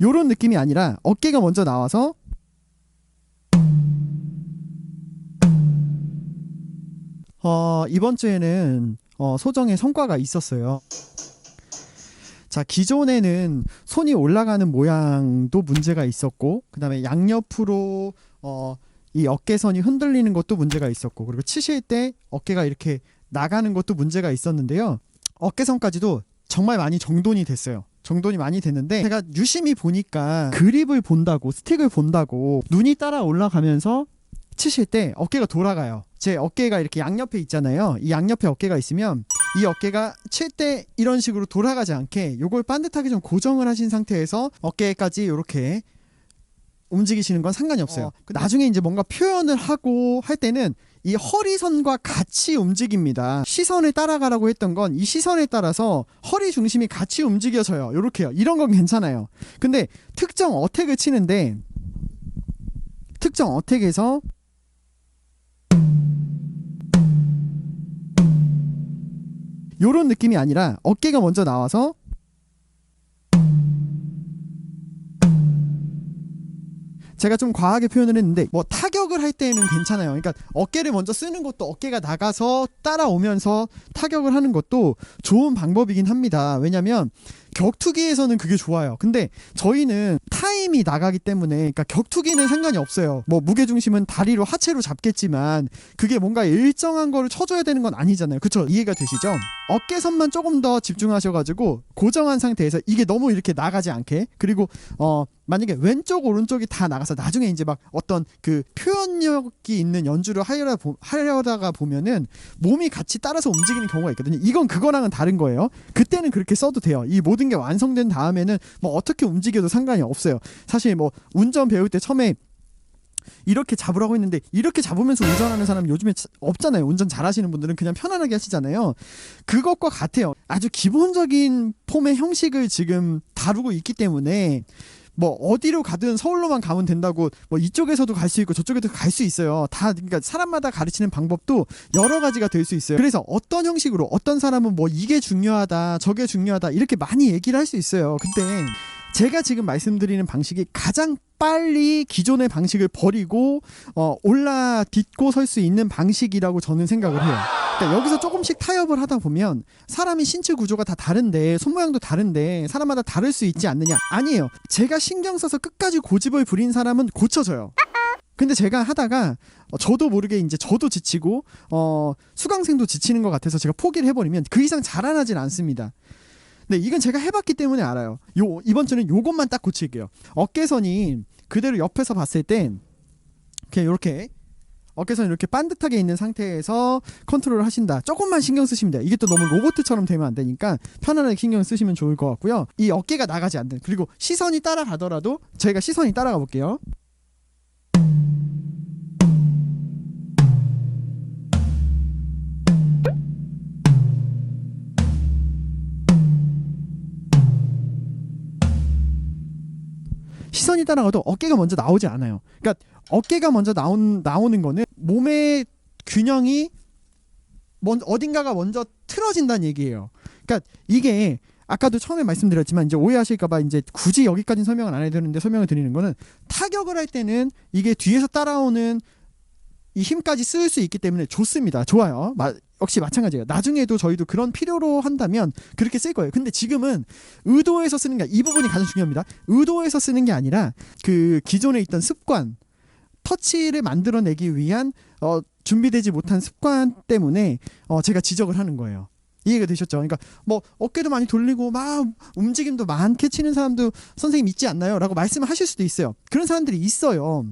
요런 느낌이 아니라 어깨가 먼저 나와서 어, 이번 주에는 어, 소정의 성과가 있었어요. 자, 기존에는 손이 올라가는 모양도 문제가 있었고, 그 다음에 양옆으로, 어, 이 어깨선이 흔들리는 것도 문제가 있었고, 그리고 치실 때 어깨가 이렇게 나가는 것도 문제가 있었는데요. 어깨선까지도 정말 많이 정돈이 됐어요. 정돈이 많이 됐는데, 제가 유심히 보니까 그립을 본다고, 스틱을 본다고, 눈이 따라 올라가면서 치실 때 어깨가 돌아가요. 제 어깨가 이렇게 양옆에 있잖아요. 이 양옆에 어깨가 있으면 이 어깨가 칠 때 이런 식으로 돌아가지 않게 요걸 반듯하게 좀 고정을 하신 상태에서 어깨까지 이렇게 움직이시는 건 상관이 없어요. 그 나중에 이제 뭔가 표현을 하고 할 때는 이 허리선과 같이 움직입니다. 시선을 따라가라고 했던 건 이 시선에 따라서 허리 중심이 같이 움직여져요. 요렇게요. 이런 건 괜찮아요. 근데 특정 어택을 치는데 특정 어택에서 요런 느낌이 아니라 어깨가 먼저 나와서 제가 좀 과하게 표현을 했는데 뭐 타격 을 할 때는 괜찮아요. 그러니까 어깨를 먼저 쓰는 것도 어깨가 나가서 따라오면서 타격을 하는 것도 좋은 방법이긴 합니다. 왜냐면 격투기에서는 그게 좋아요. 근데 저희는 타임이 나가기 때문에 그러니까 격투기는 상관이 없어요. 뭐 무게 중심은 다리로 하체로 잡겠지만 그게 뭔가 일정한 거를 쳐줘야 되는 건 아니잖아요. 그쵸? 이해가 되시죠? 어깨선만 조금 더 집중하셔가지고 고정한 상태에서 이게 너무 이렇게 나가지 않게 그리고 어 만약에 왼쪽 오른쪽이 다 나가서 나중에 이제 막 어떤 그 표현 력이 있는 연주를 하려다, 보, 하려다가 보면은 몸이 같이 따라서 움직이는 경우가 있거든요. 이건 그거랑은 다른 거예요. 그때는 그렇게 써도 돼요. 이 모든 게 완성된 다음에는 뭐 어떻게 움직여도 상관이 없어요. 사실 뭐 운전 배울 때 처음에 이렇게 잡으라고 했는데 이렇게 잡으면서 운전하는 사람 요즘에 차- 없잖아요. 운전 잘하시는 분들은 그냥 편안하게 하시잖아요. 그것과 같아요. 아주 기본적인 폼의 형식을 지금 다루고 있기 때문에 뭐 어디로 가든 서울로만 가면 된다고 뭐 이쪽에서도 갈 수 있고 저쪽에도 갈 수 있어요. 다 그러니까 사람마다 가르치는 방법도 여러 가지가 될 수 있어요. 그래서 어떤 형식으로 어떤 사람은 뭐 이게 중요하다, 저게 중요하다 이렇게 많이 얘기를 할 수 있어요. 근데 제가 지금 말씀드리는 방식이 가장 빨리 기존의 방식을 버리고 어, 올라 딛고 설 수 있는 방식이라고 저는 생각을 해요. 그러니까 여기서 조금씩 타협을 하다 보면 사람이 신체 구조가 다 다른데 손 모양도 다른데 사람마다 다를 수 있지 않느냐? 아니에요. 제가 신경 써서 끝까지 고집을 부린 사람은 고쳐져요. 근데 제가 하다가 어, 저도 모르게 이제 저도 지치고 어, 수강생도 지치는 것 같아서 제가 포기를 해버리면 그 이상 자라나진 않습니다. 네, 이건 제가 해봤기 때문에 알아요. 요 이번 주는 요것만 딱 고칠게요. 어깨선이 그대로 옆에서 봤을 땐 그냥 이렇게 어깨선 이렇게 반듯하게 있는 상태에서 컨트롤을 하신다. 조금만 신경 쓰시면 돼요. 이게 또 너무 로봇처럼 되면 안 되니까 편안하게 신경 쓰시면 좋을 것 같고요. 이 어깨가 나가지 않는 그리고 시선이 따라가더라도 저희가 시선이 따라가 볼게요. 시선이 따라가도 어깨가 먼저 나오지 않아요. 그러니까 어깨가 먼저 나온 나오는 거는 몸의 균형이 먼 어딘가가 먼저 틀어진다는 얘기예요. 그러니까 이게 아까도 처음에 말씀드렸지만 이제 오해하실까봐 이제 굳이 여기까지 설명을 안 해도 되는데 설명을 드리는 거는 타격을 할 때는 이게 뒤에서 따라오는 이 힘까지 쓸 수 있기 때문에 좋습니다. 좋아요. 마, 역시 마찬가지예요. 나중에도 저희도 그런 필요로 한다면 그렇게 쓸 거예요. 근데 지금은 의도해서 쓰는 게 이 부분이 가장 중요합니다. 의도해서 쓰는 게 아니라 그 기존에 있던 습관 터치를 만들어내기 위한 어, 준비되지 못한 습관 때문에 어, 제가 지적을 하는 거예요. 이해가 되셨죠? 그러니까 뭐 어깨도 많이 돌리고 막 움직임도 많게 치는 사람도 선생님 있지 않나요? 라고 말씀을 하실 수도 있어요. 그런 사람들이 있어요.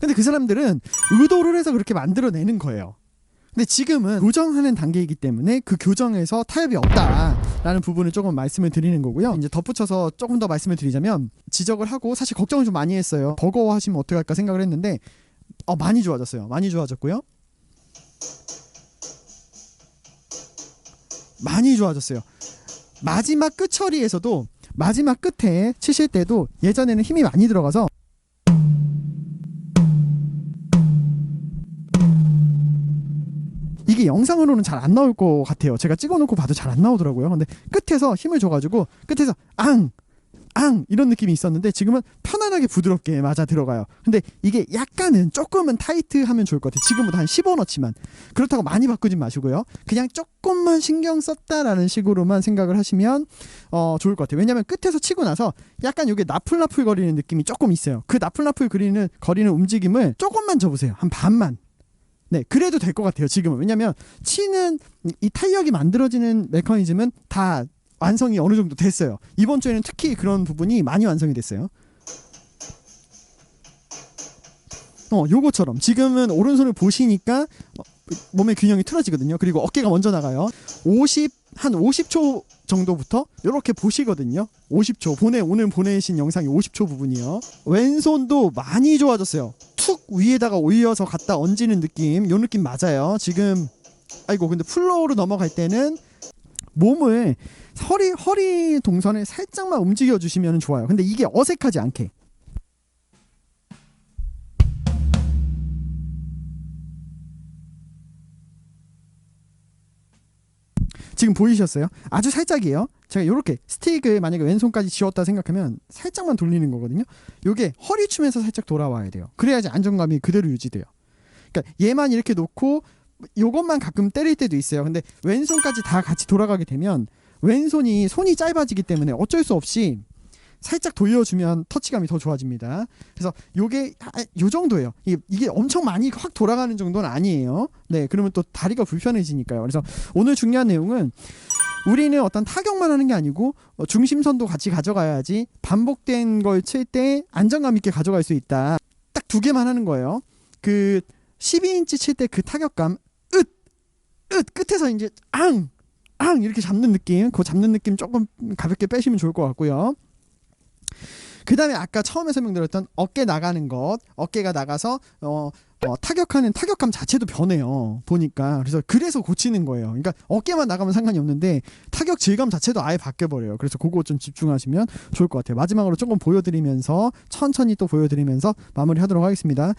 근데 그 사람들은 의도를 해서 그렇게 만들어내는 거예요. 근데 지금은 교정하는 단계이기 때문에 그 교정에서 타협이 없다라는 부분을 조금 말씀을 드리는 거고요. 이제 덧붙여서 조금 더 말씀을 드리자면 지적을 하고 사실 걱정을 좀 많이 했어요. 버거워하시면 어떡할까 생각을 했는데 어, 많이 좋아졌어요. 많이 좋아졌고요. 많이 좋아졌어요. 마지막 끝 처리에서도 마지막 끝에 치실 때도 예전에는 힘이 많이 들어가서 영상으로는 잘 안 나올 것 같아요. 제가 찍어놓고 봐도 잘 안 나오더라고요. 근데 끝에서 힘을 줘가지고 끝에서 앙! 앙 이런 느낌이 있었는데 지금은 편안하게 부드럽게 맞아 들어가요. 근데 이게 약간은 조금은 타이트하면 좋을 것 같아요. 지금보다 한 10원어치만 그렇다고 많이 바꾸진 마시고요. 그냥 조금만 신경 썼다라는 식으로만 생각을 하시면 어, 좋을 것 같아요. 왜냐하면 끝에서 치고 나서 약간 이게 나풀나풀 거리는 느낌이 조금 있어요. 그 나풀나풀 거리는 거리는 움직임을 조금만 줘보세요. 한 반만. 네, 그래도 될 것 같아요. 지금은 왜냐하면 치는 이- 이 탄력이 만들어지는 메커니즘은 다 완성이 어느 정도 됐어요. 이번 주에는 특히 그런 부분이 많이 완성이 됐어요. 어, 요거처럼 지금은 오른손을 보시니까 어, 몸의 균형이 틀어지거든요. 그리고 어깨가 먼저 나가요. 50, 한 50초 정도부터 이렇게 보시거든요. 50초 보내 오늘 보내신 영상이 50초 부분이요. 왼손도 많이 좋아졌어요. 툭 위에다가 올려서 갖다 얹는 느낌, 요 느낌 맞아요. 지금 아이고 근데 플로우로 넘어갈 때는 몸을 허리 허리 동선을 살짝만 움직여 주시면 좋아요. 근데 이게 어색하지 않게. 지금 보이셨어요? 아주 살짝이에요. 제가 이렇게 스틱을 만약에 왼손까지 쥐었다 생각하면 살짝만 돌리는 거거든요. 요게 허리춤에서 살짝 돌아와야 돼요. 그래야지 안정감이 그대로 유지돼요. 그러니까 얘만 이렇게 놓고 요것만 가끔 때릴 때도 있어요. 근데 왼손까지 다 같이 돌아가게 되면 왼손이 손이 짧아지기 때문에 어쩔 수 없이 살짝 돌려주면 터치감이 더 좋아집니다. 그래서 요게 아, 요 정도예요. 이게, 이게 엄청 많이 확 돌아가는 정도는 아니에요. 네, 그러면 또 다리가 불편해지니까요. 그래서 오늘 중요한 내용은 우리는 어떤 타격만 하는 게 아니고 어, 중심선도 같이 가져가야지 반복된 걸 칠 때 안정감 있게 가져갈 수 있다. 딱 두 개만 하는 거예요. 그 12인치 칠 때 그 타격감 으! 으! 끝에서 이제 앙! 앙! 이렇게 잡는 느낌 그 잡는 느낌 조금 가볍게 빼시면 좋을 것 같고요. 그 다음에 아까 처음에 설명드렸던 어깨 나가는 것 어깨가 나가서 어, 어, 타격하는 타격감 자체도 변해요 보니까. 그래서 그래서 고치는 거예요. 그러니까 어깨만 나가면 상관이 없는데 타격 질감 자체도 아예 바뀌어 버려요. 그래서 그거 좀 집중하시면 좋을 것 같아요. 마지막으로 조금 보여드리면서 천천히 또 보여드리면서 마무리하도록 하겠습니다